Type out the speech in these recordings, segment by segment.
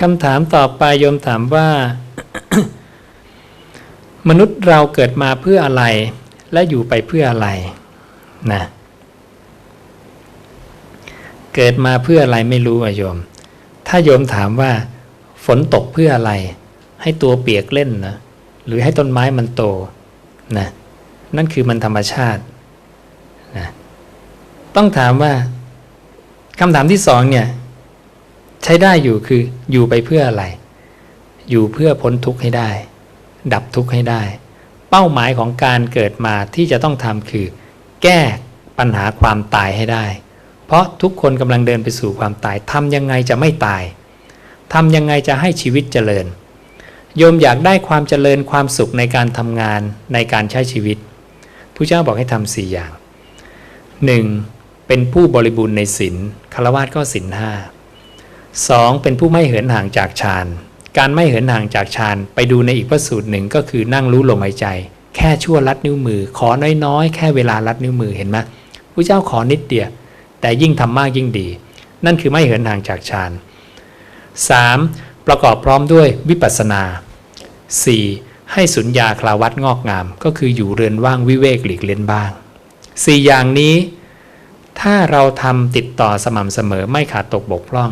คำถามต่อไปโยมถามว่า มนุษย์เราเกิดมาเพื่ออะไร และอยู่ไปเพื่ออะไรนะเกิดมาเพื่ออะไรไม่รู้อะโยม ถ้าโยมถามว่า ฝนตกเพื่ออะไร ให้ตัวเปียกเล่นนะหรือให้ต้นไม้มันโตนะนั่นคือมันธรรมชาตินะต้องถามว่าคำถามที่สองเนี่ย ใช้ได้อยู่คืออยู่ไปเพื่ออะไร อยู่เพื่อพ้นทุกข์ให้ได้ ดับทุกข์ให้ได้ เป้าหมายของการเกิดมาที่จะต้องทำคือ แก้ปัญหาความตายให้ได้ เพราะทุกคนกำลังเดินไปสู่ความตายทำยังไงจะไม่ตายทำยังไงจะให้ชีวิตเจริญโยมอยากได้ความเจริญความสุขในการทำงานในการใช้ชีวิตผู้เจ้าบอกให้ทำสี่อย่าง 1. เป็นผู้บริบูรณ์ในศีลคารวะก็ศีลห้า สองเป็นผู้ไม่เหินห่างจากฌานการไม่เหินห่างจากฌานไปดูในอีกพระสูตรหนึ่งก็คือนั่งรู้ลมหายใจ แค่ชั่วลัดนิ้วมือ ขอน้อยๆ แค่เวลาลัดนิ้วมือเห็นไหมผู้เจ้าขอนิดเดียวแต่ยิ่งทำมากยิ่งดี นั่นคือไม่เหินห่างจากฌาน 3. ประกอบพร้อมด้วยวิปัสสนา 4. ให้สุญญาคลาวัดงอกงาม ก็คืออยู่เรือนว่างวิเวกหลีกเล่นบ้าง 4 อย่างนี้ ถ้าเราทำติดต่อสม่ำเสมอไม่ขาดตกบกพร่อง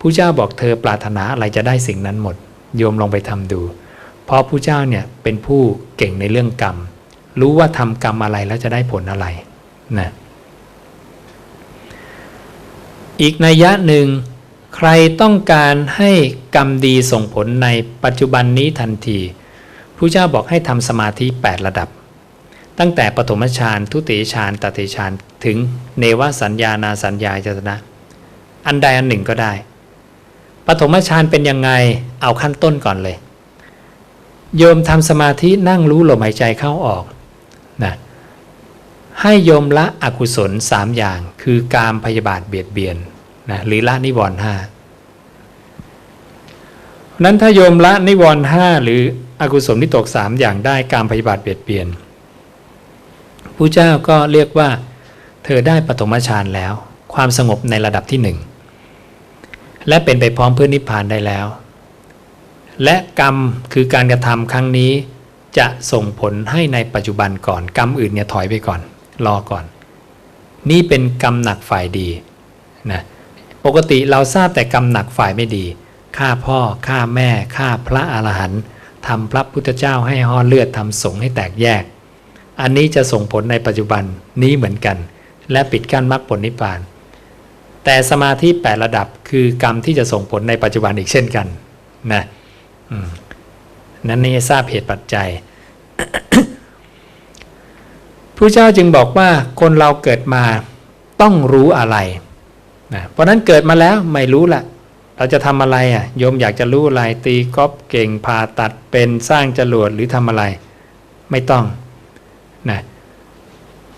ผู้เจ้าบอกเธอปรารถนาอะไรจะได้สิ่งนั้นหมด โยมลองไปทำดู เพราะผู้เจ้าเนี่ยเป็นผู้เก่งในเรื่องกรรม รู้ว่าทำกรรมอะไรแล้วจะได้ผลอะไรนะอีกนัยยะหนึ่งใครต้องการให้กรรมดีส่งผลในปัจจุบันนี้ทันทีผู้เจ้าบอกให้ทำสมาธิ 8 ระดับ ตั้งแต่ปฐมฌานทุติยฌานตติฌานถึงเนวสัญญานาสัญญาจตนะ อันใดอันหนึ่งก็ได้ ปฐมฌานเป็นยังไงเอาขั้นต้นก่อนเลย โยมทำสมาธินั่งรู้ลมหายใจเข้าออกนะให้โยมละอกุศลสามอย่าง คือการพยาบาทเบียดเบียนนะหรือละนิวรณ์ห้านั้นถ้าโยมละนิวรณ์ห้าหรืออกุศลที่ตกสามอย่างได้การพยาบาทเบียดเบียนผู้เจ้าก็เรียกว่า เธอได้ปฐมฌานแล้ว ความสงบในระดับที่หนึ่ง และเป็นไปพร้อมเพื่อนิพพานได้แล้ว และกรรมคือการกระทำครั้งนี้จะส่งผลให้ในปัจจุบันก่อน กรรมอื่นเนี่ยถอยไปก่อน รอก่อน นี่เป็นกรรมหนักฝ่ายดีนะปกติเราทราบแต่กรรมหนักฝ่ายไม่ดีฆ่าพ่อฆ่าแม่ฆ่าพระอรหันต์ทำพระพุทธเจ้าให้ห่อเลือดทำสงให้แตกแยก อันนี้จะส่งผลในปัจจุบันนี้เหมือนกัน และปิดกั้นมรรคผลนิพพาน แต่สมาธิแปดระดับคือกรรมที่จะส่งผลในปัจจุบันอีกเช่นกันนะนั้นนี่ทราบเหตุปัจจัยผู้เจ้าจึงบอกว่าคนเราเกิดมาต้องรู้อะไรนะเพราะนั้นเกิดมาแล้วไม่รู้ละเราจะทำอะไรอะโยมอยากจะรู้อะไรตีกอล์ฟเก่งผ่าตัดเป็นสร้างจรวดหรือทำอะไร ไม่ต้องนะ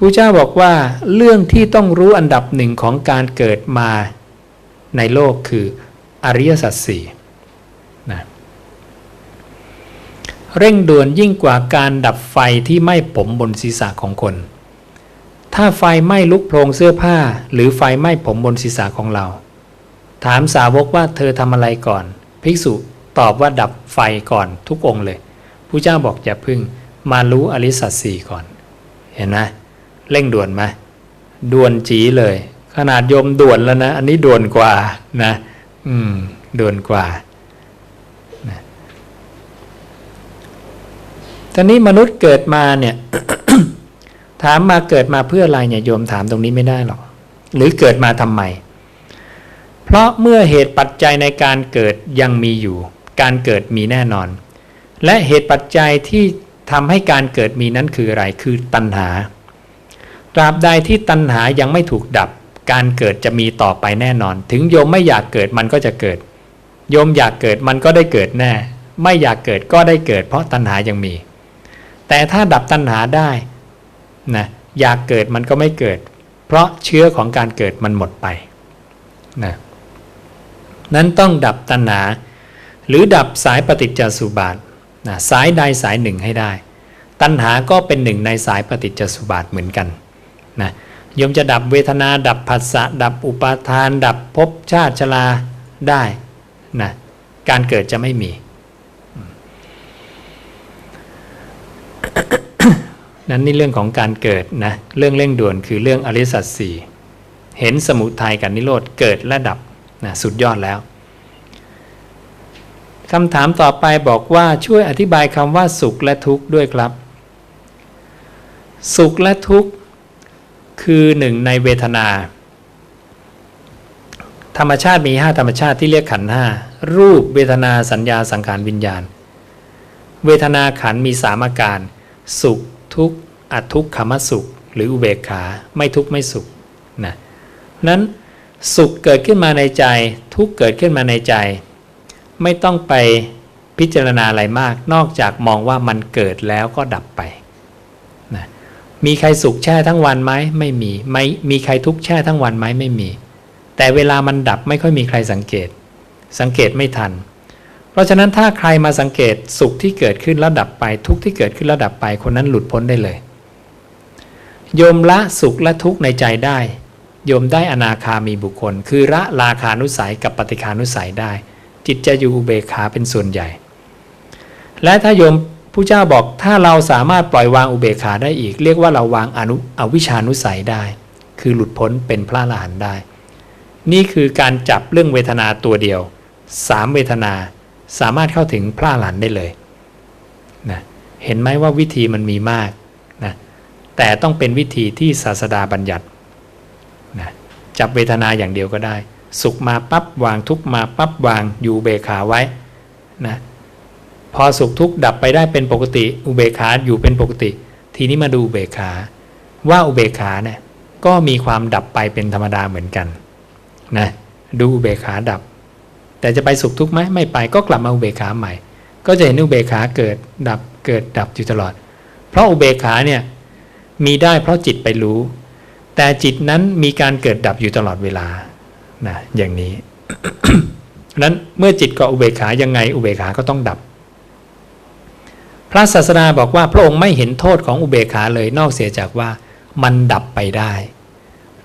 ผู้เจ้าบอกว่าเรื่องที่ต้องรู้อันดับหนึ่งของการเกิดมาในโลกคืออริยสัจสี่นะเร่งด่วนยิ่งกว่าการดับไฟที่ไหม้ผมบนศีรษะของคน ถ้าไฟไหม้ลุกโพรงเสื้อผ้า หรือไฟไหม้ผมบนศีรษะของเรา ถามสาวกว่าเธอทำอะไรก่อน ภิกษุตอบว่าดับไฟก่อนทุกองเลยผู้เจ้าบอกอย่าพึ่งมารู้อริสัตสีก่อน เห็นไหม เร่งด่วนไหมด่วนจีเลย ขนาดโยมด่วนแล้วนะ อันนี้ด่วนกว่านะ อืมด่วนกว่าตอนนี้มนุษย์เกิดมาเนี่ย ถามมาเกิดมาเพื่ออะไรเนี่ยโยมถามตรงนี้ไม่ได้หรอก หรือเกิดมาทำไม เพราะเมื่อเหตุปัจจัยในการเกิดยังมีอยู่ การเกิดมีแน่นอน และเหตุปัจจัยที่ทำให้การเกิดมีนั้นคืออะไร คือตัณหา ตราบใดที่ตัณหายังไม่ถูกดับ การเกิดจะมีต่อไปแน่นอน ถึงโยมไม่อยากเกิดมันก็จะเกิด โยมอยากเกิดมันก็ได้เกิดแน่ ไม่อยากเกิดก็ได้เกิด เพราะตัณหายังมี แต่ถ้าดับตัณหาได้นะอยากเกิดมันก็ไม่เกิด เพราะเชื้อของการเกิดมันหมดไปนะนั้นต้องดับตัณหา หรือดับสายปฏิจจสุบาทนะสายใดสายหนึ่งให้ได้ ตัณหาก็เป็นหนึ่งในสายปฏิจจสุบาทเหมือนกัน นะยมจะดับเวทนา ดับผัสสะดับอุปาทาน ดับภพชาติชราได้นะการเกิดจะไม่มี นั้นนี่เรื่องของการเกิดนะเรื่องเร่งด่วนคือเรื่องอริสัจสี่เห็นสมุทัยกับนิโรธเกิดและดับนะสุดยอดแล้วคำถามต่อไปบอกว่าช่วยอธิบายคำว่าสุขและทุกข์ด้วยครับ สุขและทุกข์ คือหนึ่งในเวทนา ธรรมชาติมีห้าธรรมชาติที่เรียกขันห้ารูปเวทนาสัญญาสังขารวิญญาณ เวทนาขันมีสามอาการ สุขทุกข์อทุกขมสุข หรืออุเบกขาไม่ทุกข์ไม่สุขนะนั้นสุขเกิดขึ้นมาในใจ ทุกข์เกิดขึ้นมาในใจ ไม่ต้องไปพิจารณาอะไรมาก นอกจากมองว่ามันเกิดแล้วก็ดับไป มีใครสุขแช่ทั้งวันไหมไม่มีไม่มีใครทุกข์แช่ทั้งวันไหมไม่มี แต่เวลามันดับไม่ค่อยมีใครสังเกต สังเกตไม่ทัน เพราะฉะนั้นถ้าใครมาสังเกตสุขที่เกิดขึ้นแล้วดับไปทุกข์ที่เกิดขึ้นแล้วดับไปคนนั้นหลุดพ้นได้เลย โยมละสุขและทุกข์ในใจได้ โยมได้อนาคามีบุคคล คือละราคานุสัยกับปฏิคานุสัยได้ จิตจะอยู่อุเบกขาเป็นส่วนใหญ่ และถ้าโยม ผู้เจ้าบอกถ้าเราสามารถปล่อยวางอุเบกขาได้อีก เรียกว่าเราวางอนุอวิชานุสัยได้ คือหลุดพ้นเป็นพระอรหันต์ได้ นี่คือการจับเรื่องเวทนาตัวเดียวสามเวทนาสามารถเข้าถึงพระอรหันต์ได้เลยนะเห็นไหมว่าวิธีมันมีมากนะแต่ต้องเป็นวิธีที่ศาสดาบัญญัตินะจับเวทนาอย่างเดียวก็ได้ สุขมาปั๊บวางทุกมาปั๊บวางอยู่เบขาไว้นะ พอสุขทุกข์ดับไปได้เป็นปกติ อุเบกขาอยู่เป็นปกติ ทีนี้มาดูอุเบกขาว่าอุเบกขาเนี่ยก็มีความดับไปเป็นธรรมดาเหมือนกันนะดูอุเบกขาดับ แต่จะไปสุขทุกข์ไหมไม่ไปก็กลับมาอุเบกขาใหม่ ก็จะเห็นอุเบกขาเกิดดับเกิดดับอยู่ตลอด เพราะอุเบกขาเนี่ยมีได้เพราะจิตไปรู้ แต่จิตนั้นมีการเกิดดับอยู่ตลอดเวลานะอย่างนี้นั้นเมื่อจิตกาะอุเบกขายังไงอุเบกขาก็ต้องดับ พระศาสดาบอกว่าพระองค์ไม่เห็นโทษของอุเบกขาเลยนอกเสียจากว่ามันดับไปได้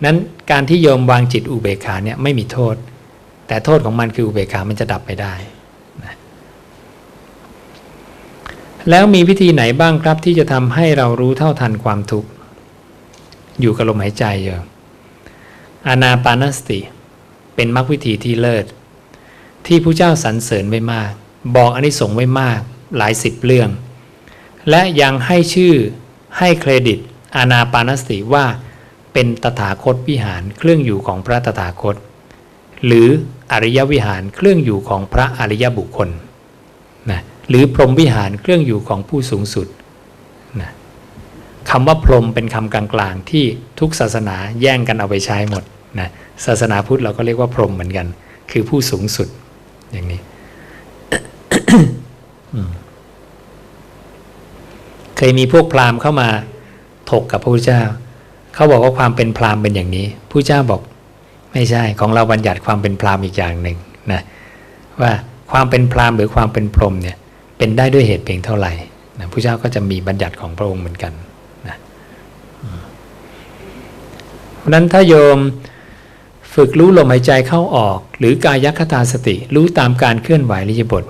นั้นการที่โยมวางจิตอุเบกขาเนี่ยไม่มีโทษ แต่โทษของมันคืออุเบกขามันจะดับไปได้นะแล้วมีวิธีไหนบ้างครับที่จะทำให้เรารู้เท่าทันความทุกข์อยู่กับลมหายใจเยอะอานาปานสติ เป็นมรรควิธีที่เลิศ ที่ผู้เจ้าสรรเสริญไว้มาก บอกอนนิสงส์ไว้มากหลายสิบเรื่อง และยังให้ชื่อให้เครดิตอานาปานสติว่าเป็นตถาคตวิหารเครื่องอยู่ของพระตถาคต หรืออริยวิหารเครื่องอยู่ของพระอริยบุคคลนะหรือพรหมวิหารเครื่องอยู่ของผู้สูงสุดนะคำว่าพรหมเป็นคำกลางๆ ที่ทุกศาสนาแย่งกันเอาไปใช้หมดนะศาสนาพุทธเราก็เรียกว่าพรหมเหมือนกัน คือผู้สูงสุดอย่างนี้ เคยมีพวกพราหมณ์เข้ามาถกกับพระพุทธเจ้า เขาบอกว่าความเป็นพราหมณ์เป็นอย่างนี้ผู้เจ้าบอกไม่ใช่ของเราบัญญัติความเป็นพราหมณ์อีกอย่างหนึ่งนะว่าความเป็นพราหมณ์หรือความเป็นพรหมเนี่ยเป็นได้ด้วยเหตุเพียงเท่าไหร่นะผู้เจ้าก็จะมีบัญญัติของพระองค์เหมือนกันนะเพราะนั้นถ้าโยมฝึกรู้ลมหายใจเข้าออก หรือกายคตาสติ รู้ตามการเคลื่อนไหวริยบท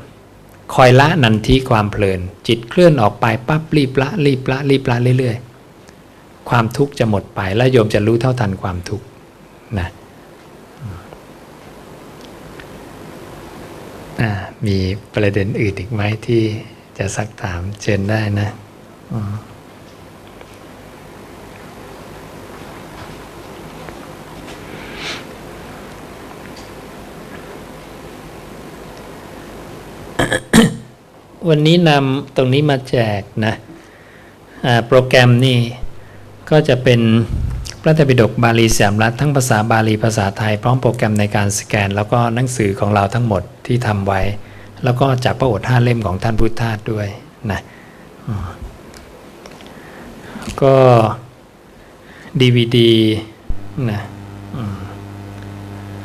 คอยละนันทีความเพลิน จิตเคลื่อนออกไปปั๊บรีบละรีบละรีบละเรื่อยๆ ความทุกข์จะหมดไปและโยมจะรู้เท่าทันความทุกข์นะมีประเด็นอื่นอีกไหมที่จะสักถามเชิญได้นะ วันนี้นำตรงนี้มาแจกนะโปรแกรมนี่ก็จะเป็นพระไตรปิฎกบาลีสามรัฐทั้งภาษาบาลีภาษาไทย พร้อมโปรแกรมในการสแกน แล้วก็หนังสือของเราทั้งหมดที่ทำไว้ แล้วก็จากพระโอษฐ์ห้าเล่มของท่านพุทธทาสด้วยนะก็ดีวดีนะ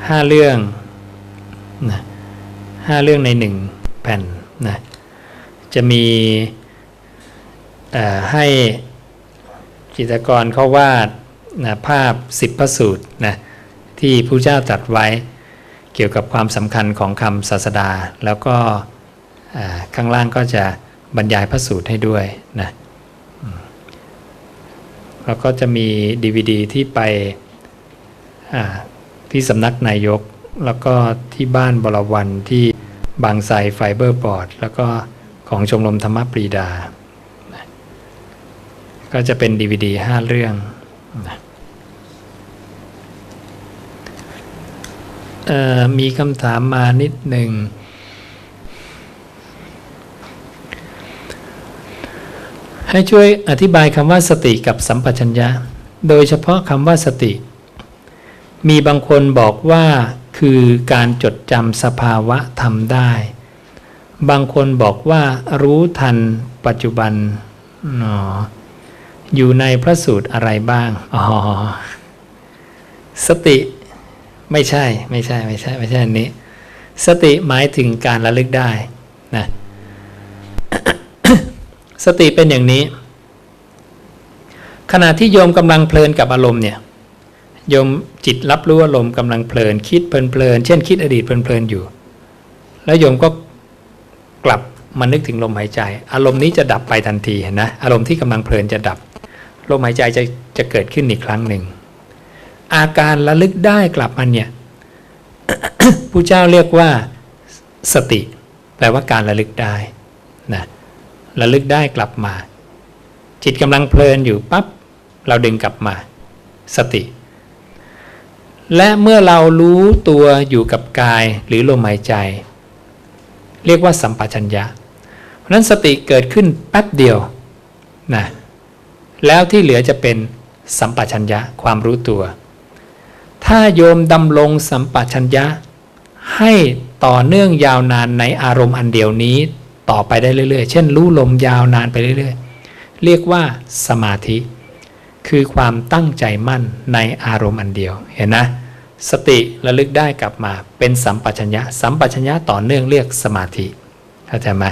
ห้าเรื่องนะห้าเรื่องในหนึ่ง แผ่นนะจะมีให้จิตรกรเขาวาดนะภาพสิบพระสูตรนะที่พระเจ้าตรัสไว้เกี่ยวกับความสำคัญของคำศาสดา แล้วก็ข้างล่างก็จะบรรยายพระสูตรให้ด้วยนะแล้วก็จะมี DVD ที่ไปที่สำนักนายก แล้วก็ที่บ้านบรวันที่ บางไทรไฟเบอร์บอร์ด แล้วก็ของชมรมธรรมปรีดา ก็จะเป็น DVD 5 เรื่องออมีคำถามมานิดหนึ่ง ให้ช่วยอธิบายคำว่าสติกับสัมปชัญญะ โดยเฉพาะคำว่าสติ มีบางคนบอกว่า คือการจดจำสภาวะทำได้ บางคนบอกว่ารู้ทันปัจจุบันออยู่ในพระสูตรอะไรบ้าง อ๋อ สติไม่ใช่ไม่ใช่ไม่ใช่ไม่ใช่อันนี้ สติหมายถึงการระลึกได้นะสติเป็นอย่างนี้ ขณะที่โยมกำลังเพลินกับอารมณ์เนี่ย ยมจิตรับรู้อารมณ์กำลังเพลินคิดเพลินๆเช่นคิดอดีตเพลินๆอยู่ แล้วโยมก็กลับมานึกถึงลมหายใจ อารมณ์นี้จะดับไปทันทีเห็นนะอารมณ์ที่กำลังเพลินจะดับ ลมหายใจจะจะเกิดขึ้นอีกครั้งหนึ่ง อาการระลึกได้กลับมาเนี่ยผู้เจ้าเรียกว่าสติ แปลว่าการระลึกได้นะระลึกได้กลับมา จิตกำลังเพลินอยู่ปั๊บเราดึงกลับมา สติ และเมื่อเรารู้ตัวอยู่กับกายหรือลมหายใจ เรียกว่าสัมปชัญญะ เพราะนั้นสติเกิดขึ้นแป๊บเดียวนะแล้วที่เหลือจะเป็นสัมปชัญญะความรู้ตัว ถ้าโยมดำรงสัมปชัญญะ ให้ต่อเนื่องยาวนานในอารมณ์อันเดียวนี้ต่อไปได้เรื่อยๆ เช่น รู้ลมยาวนานไปเรื่อยๆ เรียกว่าสมาธิ คือความตั้งใจมั่นในอารมณ์อันเดียว เห็นนะ สติระลึกได้กลับมาเป็นสัมปชัญญะ สัมปชัญญะต่อเนื่องเรียกสมาธิเข้าใจไหม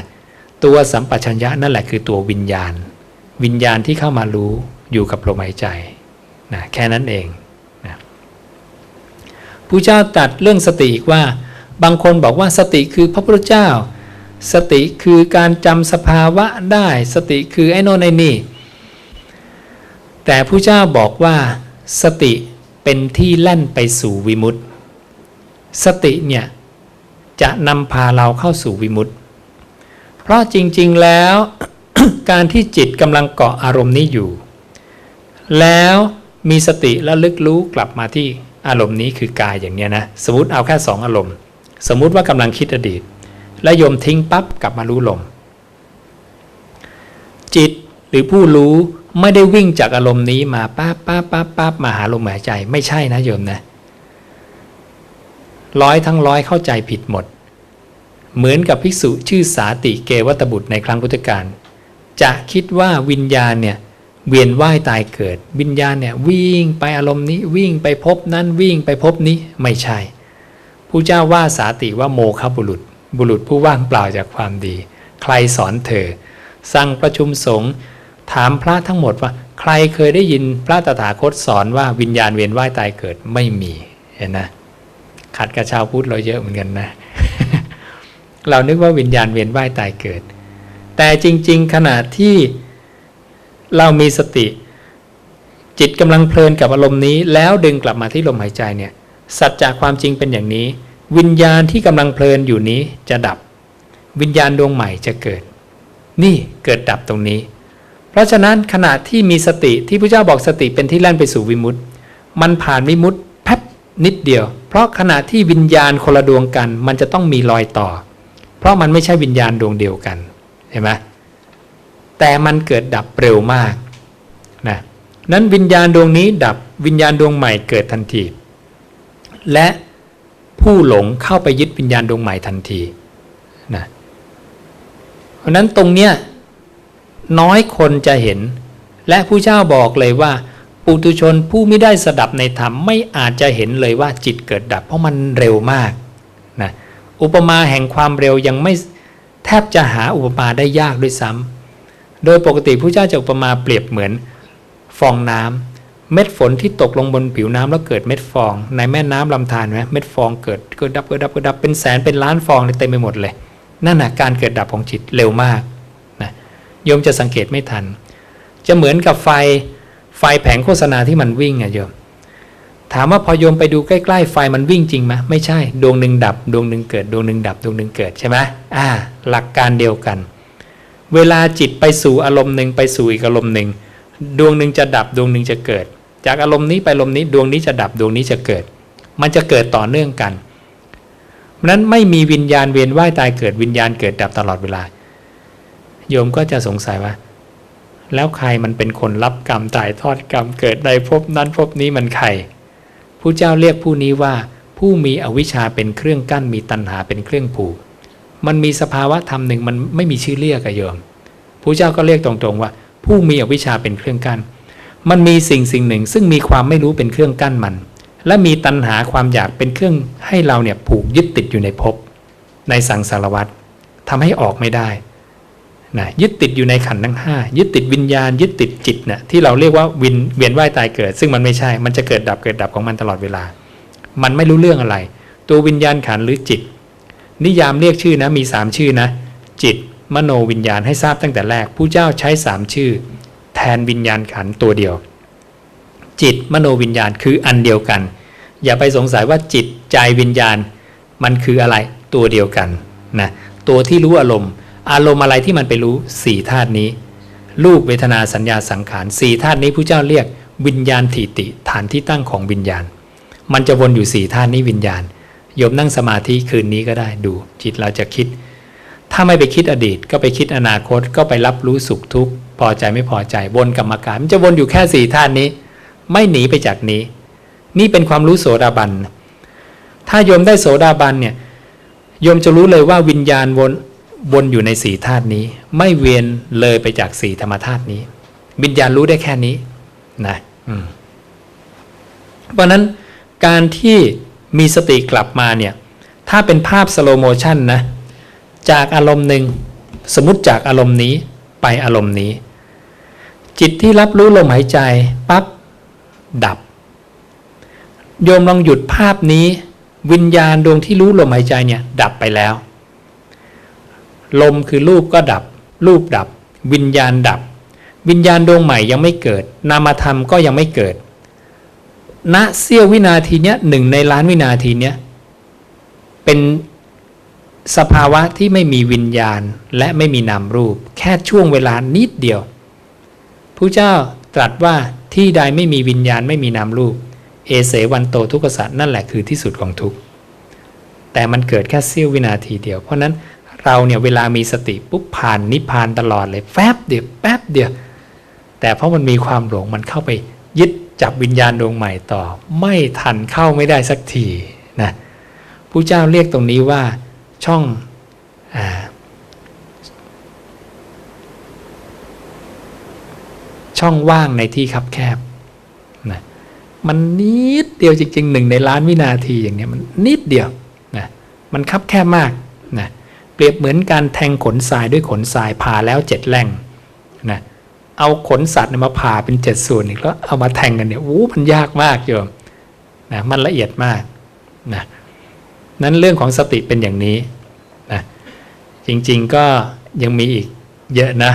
ตัวสัมปชัญญะนั่นแหละคือตัววิญญาณ วิญญาณที่เข้ามารู้อยู่กับลมหายใจนะแค่นั้นเองนะผู้เจ้าตัดเรื่องสติอีกว่า บางคนบอกว่าสติคือพระพุทธเจ้า สติคือการจำสภาวะได้ สติคือไอ้โน่นไอ้นี่แต่ผู้เจ้าบอกว่าสติ เป็นที่แล่นไปสู่วิมุตติ สติเนี่ยจะนำพาเราเข้าสู่วิมุตติ เพราะจริงๆแล้วการที่จิตกำลังเกาะอารมณ์นี้อยู่ แล้วมีสติและลึกรู้กลับมาที่อารมณ์นี้คือกายอย่างเนี้ยนะสมมติเอาแค่สองอารมณ์ สมมุติว่ากำลังคิดอดีต และโยมทิ้งปั๊บกลับมารู้ลม จิตหรือผู้รู้ ไม่ได้วิ่งจากอารมณ์นี้มาปั๊บปั๊บปั๊บปั๊บมาหาลมหายใจ ไม่ใช่นะโยมนะ ร้อยทั้งร้อยเข้าใจผิดหมด เหมือนกับภิกษุชื่อสาติเกวัตบุตรในครั้งพุทธกาลจะคิดว่าวิญญาณเนี่ยเวียนว่ายตายเกิด วิญญาณเนี่ยวิ่งไปอารมณ์นี้วิ่งไปพบนั้นวิ่งไปพบนี้ไม่ใช่ผู้เจ้าว่าสาติว่าโมคบุรุษ บุรุษผู้ว่างเปล่าจากความดี ใครสอนเธอ สั่งประชุมสงฆ์ ถามพระทั้งหมดว่า ใครเคยได้ยินพระตถาคตสอนว่าวิญญาณเวียนว่ายตายเกิดไม่มีเห็นนะขัดกับชาวพุทธเราเยอะเหมือนกันนะ เรานึกว่าวิญญาณเวียนว่ายตายเกิด แต่จริง ๆ ขณะที่เรามีสติ จิตกำลังเพลินกับอารมณ์นี้ แล้วดึงกลับมาที่ลมหายใจเนี่ย สัจจะความจริงเป็นอย่างนี้ วิญญาณที่กำลังเพลินอยู่นี้จะดับ วิญญาณดวงใหม่จะเกิด นี่เกิดดับตรงนี้ เพราะฉะนั้นขณะที่มีสติที่พระเจ้าบอกสติเป็นที่แล่นไปสู่วิมุตติมันผ่านวิมุตติแป๊บนิดเดียว เพราะขณะที่วิญญาณคนละดวงกัน มันจะต้องมีรอยต่อ เพราะมันไม่ใช่วิญญาณดวงเดียวกันเห็นไหมแต่มันเกิดดับเร็วมากนะนั้นวิญญาณดวงนี้ดับวิญญาณดวงใหม่เกิดทันที และผู้หลงเข้าไปยึดวิญญาณดวงใหม่ทันทีนะเพราะนั้นตรงเนี้ย น้อยคนจะเห็น และผู้เจ้าบอกเลยว่า ปุตุชนผู้ไม่ได้สดับในธรรมไม่อาจจะเห็นเลยว่าจิตเกิดดับ เพราะมันเร็วมากนะอุปมาแห่งความเร็วยังไม่แทบจะหาอุปมาได้ยากด้วยซ้ำโดยปกติผู้เจ้าจะอุปมาเปรียบเหมือน ฟองน้ำเม็ดฝนที่ตกลงบนผิวน้ำแล้วเกิดเม็ดฟอง ในแม่น้ำลำธารไหมเม็ดฟองเกิดเกิดดับเกิดดับเกิดดับเป็นแสนเป็นล้านฟองเลยเต็มไปหมดเลยนั่นนะการเกิดดับของจิตเร็วมาก โยมจะสังเกตไม่ทัน จะเหมือนกับไฟไฟแผงโฆษณาที่มันวิ่งอะโยม ถามว่าพอโยมไปดูใกล้ๆไฟมันวิ่งจริงไหมไม่ใช่ ดวงหนึ่งดับ ดวงหนึ่งเกิด ดวงหนึ่งดับ ดวงหนึ่งเกิดใช่ไหมอ่า หลักการเดียวกัน เวลาจิตไปสู่อารมณ์หนึ่งไปสู่อีกอารมณ์หนึ่งดวงหนึ่งจะดับดวงหนึ่งจะเกิด จากอารมณ์นี้ไปอารมณ์นี้ดวงนี้จะดับดวงนี้จะเกิด มันจะเกิดต่อเนื่องกันเพราะนั้นไม่มีวิญญาณเวียนว่ายตายเกิดวิญญาณเกิดดับตลอดเวลา โยมก็จะสงสัยว่า แล้วใครมันเป็นคนรับกรรมถ่ายทอดกรรมเกิดในภพนั้นภพนี้มันใครผู้เจ้าเรียกผู้นี้ว่า ผู้มีอวิชชาเป็นเครื่องกั้นมีตัณหาเป็นเครื่องผูก มันมีสภาวะธรรมหนึ่งมันไม่มีชื่อเรียกอะโยมผู้เจ้าก็เรียกตรงๆว่า ผู้มีอวิชชาเป็นเครื่องกั้น มันมีสิ่งสิ่งหนึ่ง ซึ่งมีความไม่รู้เป็นเครื่องกั้นมัน และมีตัณหาความอยากเป็นเครื่องให้เราเนี่ยผูกยึดติดอยู่ในภพในสังสารวัฏทำให้ออกไม่ได้ นะยึดติดอยู่ในขันทั้งห้ายึดติดวิญญาณ ยึดติดจิตนะที่เราเรียกว่าวินเวียนว่ายตายเกิด ซึ่งมันไม่ใช่มันจะเกิดดับเกิดดับของมันตลอดเวลา มันไม่รู้เรื่องอะไร ตัววิญญาณขันหรือจิต นิยามเรียกชื่อนะมีสามชื่อนะ จิต มโนวิญญาณให้ทราบตั้งแต่แรกผู้เจ้าใช้สามชื่อ แทนวิญญาณขันตัวเดียว จิตมโนวิญญาณคืออันเดียวกัน อย่าไปสงสัยว่าจิตใจวิญญาณ มันคืออะไรตัวเดียวกันนะตัวที่รู้อารมณ์ อารมณ์อะไรที่มันไปรู้สี่ธาตุนี้รูปเวทนาสัญญาสังขารสี่ธาตุนี้ผู้เจ้าเรียกวิญญาณถิติ ฐานที่ตั้งของวิญญาณ มันจะวนอยู่สี่ธาตุนี้วิญญาณโยมนั่งสมาธิคืนนี้ก็ได้ดู จิตเราจะคิด ถ้าไม่ไปคิดอดีต ก็ไปคิดอนาคตก็ไปรับรู้สุขทุกข์พอใจไม่พอใจวนกรรมการมันจะวนอยู่แค่สี่ธาตุนี้ ไม่หนีไปจากนี้ นี่เป็นความรู้โสดาบันถ้าโยมได้โสดาบันเนี่ยโยมจะรู้เลยว่าวิญญาณวน วนอยู่ในสี่ธาตุนี้ ไม่เวียนเลยไปจากสี่ธรรมธาตุนี้วิญญาณรู้ได้แค่นี้นะอืมเพราะนั้นการที่มีสติกลับมาเนี่ย ถ้าเป็นภาพสโลโมชันนะจากอารมณ์หนึ่งสมมติจากอารมณ์นี้ไปอารมณ์นี้ จิตที่รับรู้ลมหายใจปั๊บดับ โยมลองหยุดภาพนี้ วิญญาณดวงที่รู้ลมหายใจเนี่ย ดับไปแล้ว ลมคือรูปก็ดับ รูปดับ วิญญาณดับ วิญญาณดวงใหม่ยังไม่เกิด นามธรรมก็ยังไม่เกิดณเสี้ยววินาทีเนี้ยหนึ่งในล้านวินาทีเนี้ยเป็นสภาวะที่ไม่มีวิญญาณและไม่มีนามรูป แค่ช่วงเวลานิดเดียวผู้เจ้าตรัสว่าที่ใดไม่มีวิญญาณไม่มีนามรูป เอเสวันโตทุกขสัตว์นั่นแหละคือที่สุดของทุกข์แต่มันเกิดแค่เสี้ยววินาทีเดียว เพราะนั้น เราเนี่ยเวลามีสติปุ๊บผ่านนิพพานตลอดเลยแป๊บเดียวแป๊บเดียวแต่เพราะมันมีความหลงมันเข้าไปยึดจับวิญญาณดวงใหม่ต่อ ไม่ทันเข้าไม่ได้สักทีนะผู้เจ้าเรียกตรงนี้ว่าช่องอช่องว่างในที่คับแคบนะมันนิดเดียวจริงๆหนึ่งในล้านวินาทีอย่างเนี้ยมันนิดเดียวนะมันคับแคบมากนะ เปรียบเหมือนการแทงขนทรายด้วยขนทรายผ่าแล้วเจ็ดแหล่งนะเอาขนสัตว์มาผ่าเป็นเจ็ดส่วนอีกแล้วเอามาแทงกันเนี่ยโอ้มันยากมากโยมนะมันละเอียดมากนะนั้นเรื่องของสติเป็นอย่างนี้นะจริงๆก็ยังมีอีกเยอะนะ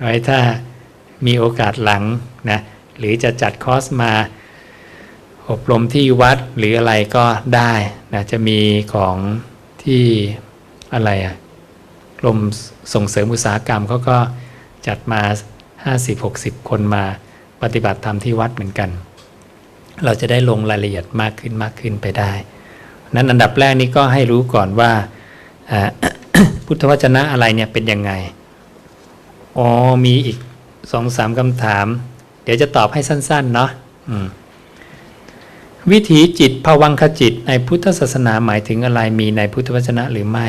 ไว้ถ้ามีโอกาสหลังนะหรือจะจัดคอร์สมาอบรมที่วัดหรืออะไรก็ได้นะจะมีของที่ อะไรอะกรมส่งเสริมอุตสาหกรรมเขาก็จัดมา 50-60 คนมาปฏิบัติธรรมที่วัดเหมือนกัน เราจะได้ลงรายละเอียดมากขึ้นมากขึ้นไปได้ นั้นอันดับแรกนี้ก็ให้รู้ก่อนว่าพุทธวจนะอะไรเนี่ยเป็นยังไง อ๋อ มีอีกสองสามคำถาม เดี๋ยวจะตอบให้สั้นๆเนาะวิถีจิตภวังคจิตในพุทธศาสนาหมายถึงอะไรมีในพุทธวจนะหรือไม่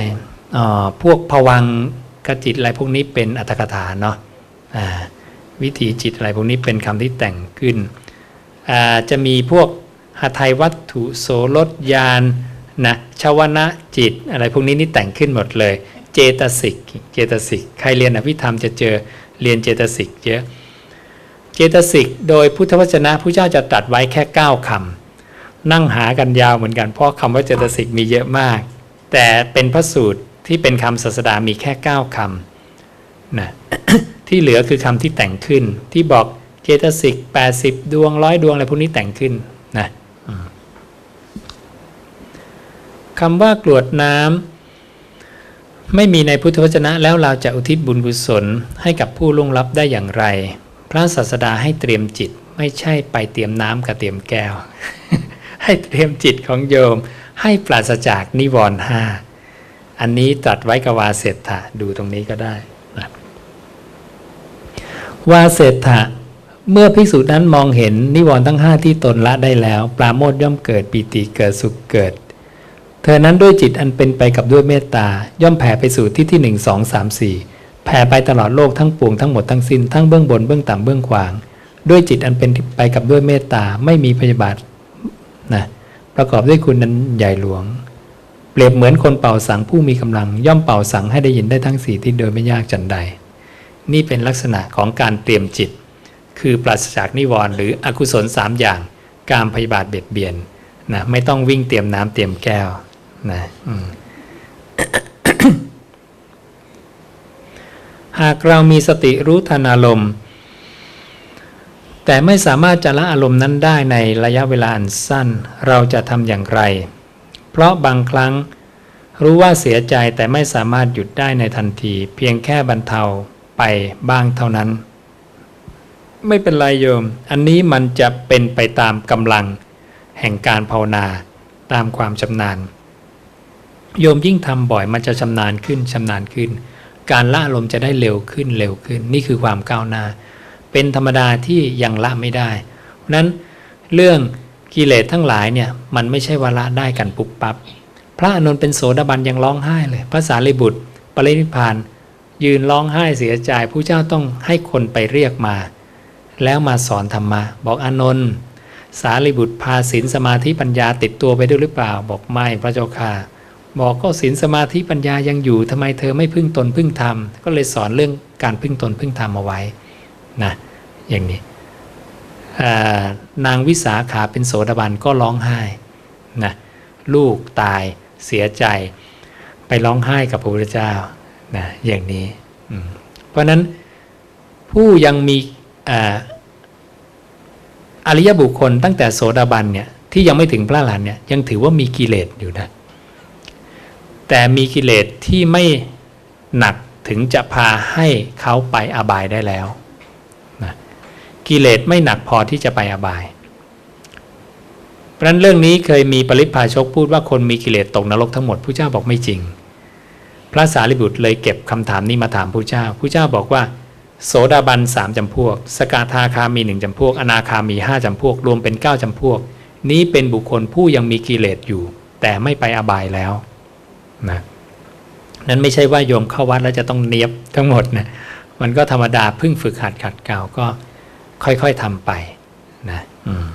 พวกภวังคจิตอะไรพวกนี้เป็นอัตถกถาเนาะวิถีจิตอะไรพวกนี้เป็นคำที่แต่งขึ้น จะมีพวกหทัยวัตถุโสรถยานนะชาวนะจิตอะไรพวกนี้นี่แต่งขึ้นหมดเลย เจตสิกเจตสิกใครเรียนอภิธรรมจะเจอเรียนเจตสิกเยอะเจตสิกโดยพุทธวจนะพระเจ้าจะตรัสไว้แค่ 9คำนั่งหากันยาวเหมือนกันเพราะคำว่าเจตสิกมีเยอะมาก แต่เป็นพระสูตร ที่เป็นคำศาสดามีแค่ 9คำนะที่เหลือคือคำที่แต่งขึ้น ที่บอกเจตสิก80 ดวงร้อยดวงอะไรพวกนี้แต่งขึ้นนะคำว่ากรวดน้ำไม่มีในพุทธวจนะแล้วเราจะอุทิศบุญกุศลให้กับผู้ล่วงลับได้อย่างไร พระศาสดาให้เตรียมจิตไม่ใช่ไปเตรียมน้ำกับเตรียมแก้ว ให้เตรียมจิตของโยมให้ปราศจากนิวรณ์ห้า อันนี้ตรัสไว้กับวาเสถะดูตรงนี้ก็ได้นะวาเสถะเมื่อภิกษุนั้นมองเห็นนิวรณ์ทั้งห้าที่ตนละได้แล้ว ปราโมทย่อมเกิดปีติเกิดสุขเกิด เธอนั้นด้วยจิตอันเป็นไปกับด้วยเมตตา ย่อมแผ่ไปสู่ที่ที่หนึ่งสองสามสี่แผ่ไปตลอดโลกทั้งปวงทั้งหมดทั้งสิ้นทั้งเบื้องบนเบื้องต่ำเบื้องขวาง ด้วยจิตอันเป็นไปกับด้วยเมตตาไม่มีพยาบาทนะประกอบด้วยคุณนั้นใหญ่หลวง เปรียบเหมือนคนเป่าสังผู้มีกำลัง ย่อมเป่าสังให้ได้ยินได้ทั้งสี่ที่โดยไม่ยากจันใด นี่เป็นลักษณะของการเตรียมจิต คือปราศจากนิวรณ์หรืออกุศลสามอย่าง การพยาบาทเบียดเบียนนะไม่ต้องวิ่งเตรียมน้ำเตรียมแก้วนะหากเรามีสติรู้ทันอารมณ์ แต่ไม่สามารถจะละอารมณ์นั้นได้ในระยะเวลาอันสั้น เราจะทำอย่างไร เพราะบางครั้งรู้ว่าเสียใจแต่ไม่สามารถหยุดได้ในทันที เพียงแค่บรรเทาไปบ้างเท่านั้น ไม่เป็นไรโยม อันนี้มันจะเป็นไปตามกำลัง แห่งการภาวนาตามความชำนาญ โยมยิ่งทำบ่อยมันจะชำนาญขึ้นชำนาญขึ้น การละอารมณ์จะได้เร็วขึ้นเร็วขึ้น นี่คือความก้าวหน้า เป็นธรรมดาที่ยังละไม่ได้นั้นเรื่อง กิเลสทั้งหลายเนี่ยมันไม่ใช่วาละได้กันปุ๊บปับพระอานนเป็นโสดาบันยังร้องไห้เลยพระสารีบุตร ปรินิพาน ยืนร้องไห้เสียใจผู้เจ้าต้องให้คนไปเรียกมา แล้วมาสอนธรรมะบอกอานนท์สารีบุตรพาศีลสมาธิปัญญาติดตัวไปด้วยหรือเปล่า บอกไม่พระเจ้าค่ะบอกก็ศีลสมาธิปัญญายังอยู่ทำไมเธอไม่พึ่งตนพึ่งธรรม ก็เลยสอนเรื่องการพึ่งตนพึ่งธรรมเอาไว้นะอย่างนี้ นางวิสาขาเป็นโสดาบันก็ร้องไห้นะลูกตายเสียใจ ไปร้องไห้กับพระพุทธเจ้านะอย่างนี้ เพราะนั้นผู้ยังมีอริยบุคคลตั้งแต่โสดาบันเนี่ยที่ยังไม่ถึงพระอรหันเนี่ยยังถือว่ามีกิเลสอยู่นะแต่มีกิเลสที่ไม่หนักถึงจะพาให้เขาไปอบายได้แล้ว กิเลสไม่หนักพอที่จะไปอบาย เพราะนั้นเรื่องนี้เคยมีปริพาชกพูดว่าคนมีกิเลสตกนรกทั้งหมดผู้เจ้าบอกไม่จริง พระสารีบุตรเลยเก็บคำถามนี้มาถามผู้เจ้าผู้เจ้าบอกว่าโสดาบันสามจำพวก สกทาคามีหนึ่งจำพวก อนาคามีห้าจำพวก รวมเป็นเก้าจำพวก นี้เป็นบุคคลผู้ยังมีกิเลสอยู่ แต่ไม่ไปอบายแล้วนะนั้นไม่ใช่ว่าโยมเข้าวัดแล้วจะต้องเนียบทั้งหมดนะมันก็ธรรมดาเพิ่งฝึกหัดขัดเกลาก็ ค่อยๆทำไปนะอืม